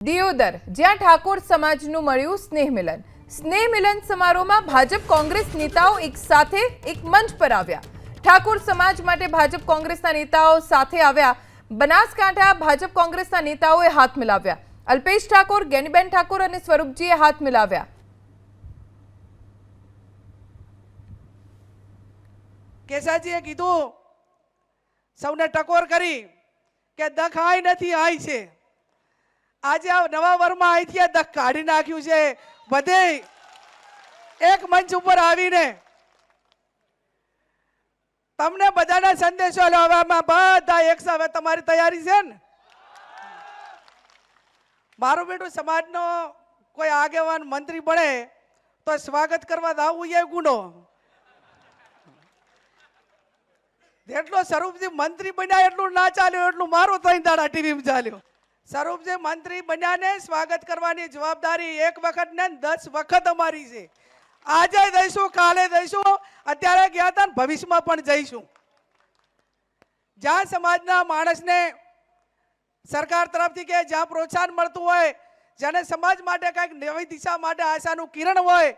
દિયોદર, જ્યાં ઠાકોર સમાજનું મળ્યું સ્નેહ મિલન સ્નેહ મિલન સમારોહમાં ભાજપ કોંગ્રેસ નેતાઓ એક સાથે એક મંચ પર આવ્યા. ઠાકોર સમાજ માટે ભાજપ કોંગ્રેસના નેતાઓ સાથે આવ્યા. બનાસકાંઠા ભાજપ કોંગ્રેસના નેતાઓએ હાથ મિલાવ્યા. અલ્પેશ ઠાકોર, ગેનીબેન ઠાકોર અને સ્વરૂપજીએ હાથ મિલાવ્યા. કેસાજીએ કીધું, સૌને ટકોર કરી કે દખ આય નથી, આય છે. આજે આ નવા વરમાં અહીંથી આ કાઢી નાખ્યું છે. બધે એક મંચ ઉપર આવીને તમને બધાના સંદેશો લેવામાં બધા એક સાથે. તમારી તૈયારી છે ને? મારું બેટું સમાજનો કોઈ આગેવાન મંત્રી બને તો સ્વાગત કરવા દાવું એ ગુનો. જેટલો સ્વરૂપજી મંત્રી બન્યા એટલું ના ચાલ્યું, એટલું મારું ત્રણ દાડા ટીવીમાં ચાલ્યું. સ્વરૂપજી મંત્રી બન્યાને સ્વાગત કરવાની જવાબદારી એક વખત ને દસ વખત અમારી છે. આજે દઈશું, કાલે દઈશું, અત્યારે ગયા હતા ભવિષ્યમાં પણ જઈશું. જ્યાં સમાજના માણસને સરકાર તરફથી કે જ્યાં પ્રોત્સાહન મળતું હોય, જેને સમાજ માટે કંઈક નવી દિશા માટે આશાનું કિરણ હોય,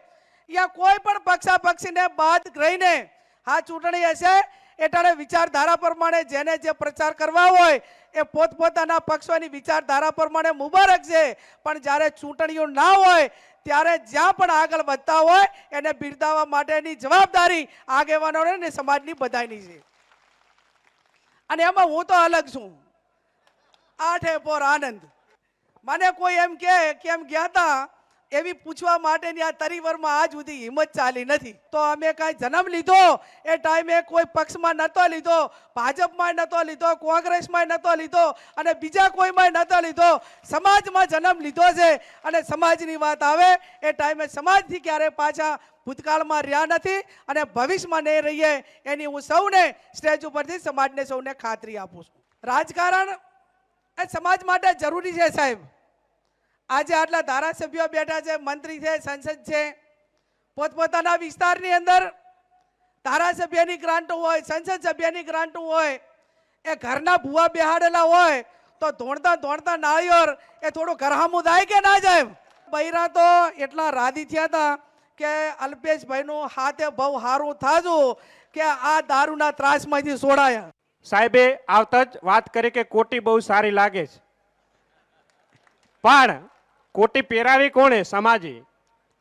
યા કોઈ પણ પક્ષા પક્ષીને બાદ રહીને આ ચૂંટણી હશે એટલે વિચારધારા પ્રમાણે જેને જે પ્રચાર કરવા હોય એ પોતપોતાના પક્ષોની વિચારધારા પ્રમાણે મુબારક છે. પણ જ્યારે ચૂંટણીઓ ના હોય, ત્યારે જ્યાં પણ આગળ વધતા હોય, એને બિરદાવવા માટેની જવાબદારી આગેવાનોને ને સમાજની બધાની છે. અને એમાં હું તો અલગ છું. આઠે પોર આનંદ. મને કોઈ એમ કે કેમ ગયા હતા એવી પૂછવા માટેની આ તરીવરમાં આજ સુધી હિંમત ચાલી નથી. તો અમે કાંઈ જન્મ લીધો? એ ટાઈમે કોઈ પક્ષમાં નહોતો લીધો, ભાજપમાં નહોતો લીધો, કોંગ્રેસમાં નહોતો લીધો અને બીજા કોઈમાં નહોતો લીધો. સમાજમાં જન્મ લીધો છે અને સમાજની વાત આવે, એ ટાઈમે સમાજથી ક્યારે પાછા ભૂતકાળમાં રહ્યા નથી અને ભવિષ્યમાં નહીં રહીએ એની હું સૌને સ્ટેજ ઉપરથી સમાજને સૌને ખાતરી આપું છું. રાજકારણ એ સમાજ માટે જરૂરી છે સાહેબ. આજે આટલા ધારાસભ્યો બેઠા છે, મંત્રી છે, સંસદ છે. પોતપોતાના વિસ્તારની અંદર ધારાસભ્યની ગ્રાન્ટ હોય, સંસદ સભ્યની ગ્રાન્ટ હોય, એ ઘરના ભૂવા બેહાડેલા હોય, તો ધોણતા ધોણતા નાળિયેર એ થોડું ઘરહામું થાય કે ના જાય બૈરા તો એટલા રાધી થયા હતા કે અલ્પેશભાઈનું હાથે બહુ સારું થાજું કે આ દારૂના ત્રાસમાંથી છોડાયા સાહેબે આવતા જ વાત કરી કે કોટી બહુ સારી લાગે છે. પણ કોટી પહેરાવી કોણે સમાજે?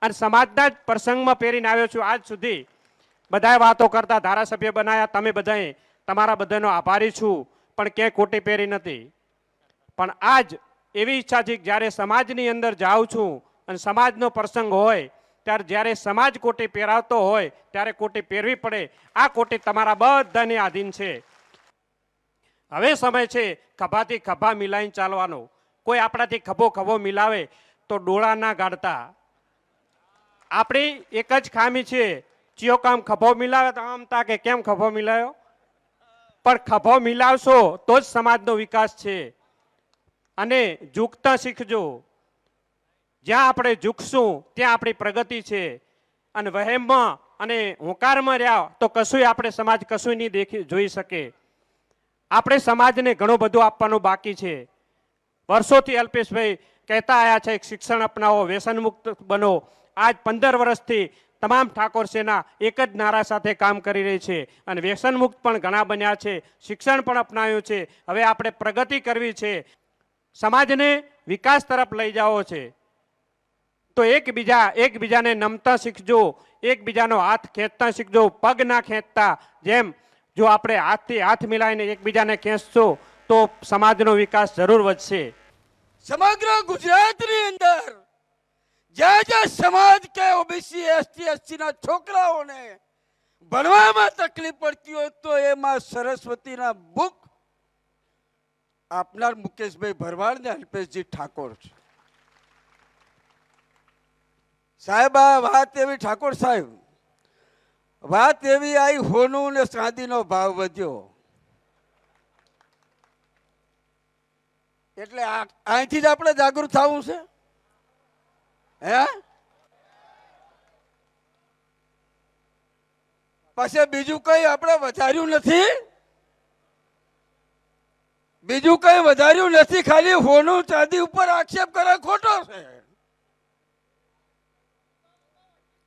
અને સમાજના જ પ્રસંગમાં પહેરીને આવ્યો છું આજ સુધી. બધાએ વાતો કરતા ધારાસભ્ય બનાયા, તમે બધાએ તમારા બધાનો આભારી છું, પણ ક્યાંય કોટી પહેરી નથી. પણ આજ એવી ઈચ્છા છે કે જ્યારે સમાજની અંદર જાઉં છું અને સમાજનો પ્રસંગ હોય, ત્યારે જ્યારે સમાજ કોટી પહેરાવતો હોય, ત્યારે કોટી પહેરવી પડે. આ કોટી તમારા બધાને આધીન છે. હવે સમય છે ખભાથી ખભા મિલાઈને ચાલવાનો. કોઈ આપણાથી ખભો ખભો મિલાવે તો ડોળા ના ગાડતા. આપણી એક જ ખામી છે, ચિયો કામ ખભો મિલાવે તો આમ તા કે કેમ ખભો મિલાયો? પણ ખભો મિલાવશો તો જ સમાજનો વિકાસ છે. અને ઝૂકતા શીખજો. જ્યાં આપણે ઝૂકશું ત્યાં આપણી પ્રગતિ છે. અને વહેમમાં અને હોંકારમાં રહ્યા તો કશું આપણે સમાજ કશું નહીં દેખી, જોઈ શકે. આપણે સમાજને ઘણું બધું આપવાનું બાકી છે. વર્ષોથી અલ્પેશભાઈ કહેતા આવ્યા છે શિક્ષણ અપનાવો વ્યસન મુક્ત બનો. આજ પંદર વર્ષથી તમામ ઠાકોર સેના એક જ નારા સાથે કામ કરી રહી છે અને વ્યસન મુક્ત પણ ઘણા બન્યા છે, શિક્ષણ પણ અપનાવ્યું છે. હવે આપણે પ્રગતિ કરવી છે. સમાજને વિકાસ તરફ લઈ જવો છે. તો એકબીજા, એકબીજાને નમતા શીખજો, એકબીજાનો હાથ ખેંચતા શીખજો, પગ ના ખેંચતા. જેમ જો આપણે હાથથી હાથ મિલાવીને એકબીજાને ખેંચશો, તો સમાજનો વિકાસ જરૂર વધશે. સમગ્ર ગુજરાતની અંદર જ્યાં જ્યાં સમાજ કે ઓબીસી, એસટી એસટી ના છોકરાઓને ભણવામાં તકલીફ પડતી હોય તો એમાં સરસ્વતીના બુક આપનાર મુકેશભાઈ ભરવાડ ને અલ્પેશજી ઠાકોર છે. સાહેબ, આ વાત એવી ઠાકોર સાહેબ, વાત એવી આવી હોનું ને ચાંદીનો ભાવ વધ્યો. એટલે અહીંથી જ આપણે જાગૃત થવું છે? હે? પછી બીજું કઈ આપણે વધાર્યું નથી? બીજું કઈ વધાર્યું નથી, ખાલી હોનું ચાંદી ઉપર આક્ષેપ કરે ખોટો છે.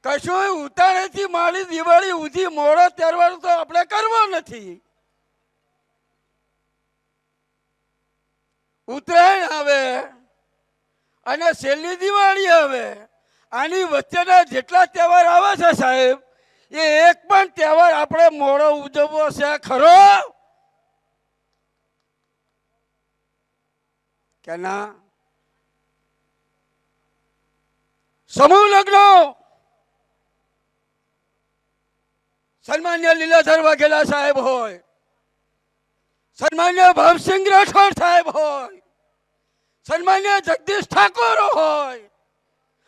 કશું ઉતારેથી માળી દિવાળી ઉધી મોડો તહેવાર તો આપણે કરવો નથી. ઉત્તરાયણ આવે અને છેલ્લી દિવાળી આવે. આની વચ્ચેના જેટલા તહેવાર આવે છે સાહેબ, એ એક પણ તહેવાર આપણે મોડો ઉજવવો છે ખરો? કે ના? સમૂહ લગ્નો. સન્માન્ય લીલાધર વાઘેલા સાહેબ હોય. સન્માન્ય ભવસિંહ રાઠોડ સાહેબ હોય, સન્માન્ય જગદીશ ઠાકોર હોય,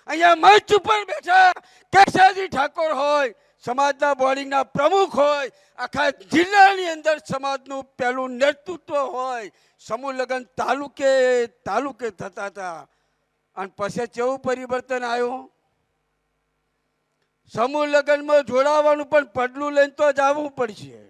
અહીંયા મંચ ઉપર બેઠા કેશાજી ઠાકોર હોય, સમાજના બોર્ડિંગના પ્રમુખ હોય, આખા જિલ્લાની અંદર સમાજનું પહેલું નેતૃત્વ હોય, સમૂહ લગ્ન તાલુકે તાલુકે થતા હતા. અને પછી કેવું પરિવર્તન આવ્યું? સમૂહ લગ્નમાં જોડાવાનું પણ પડલું લઈને તો જ આવવું પડશે.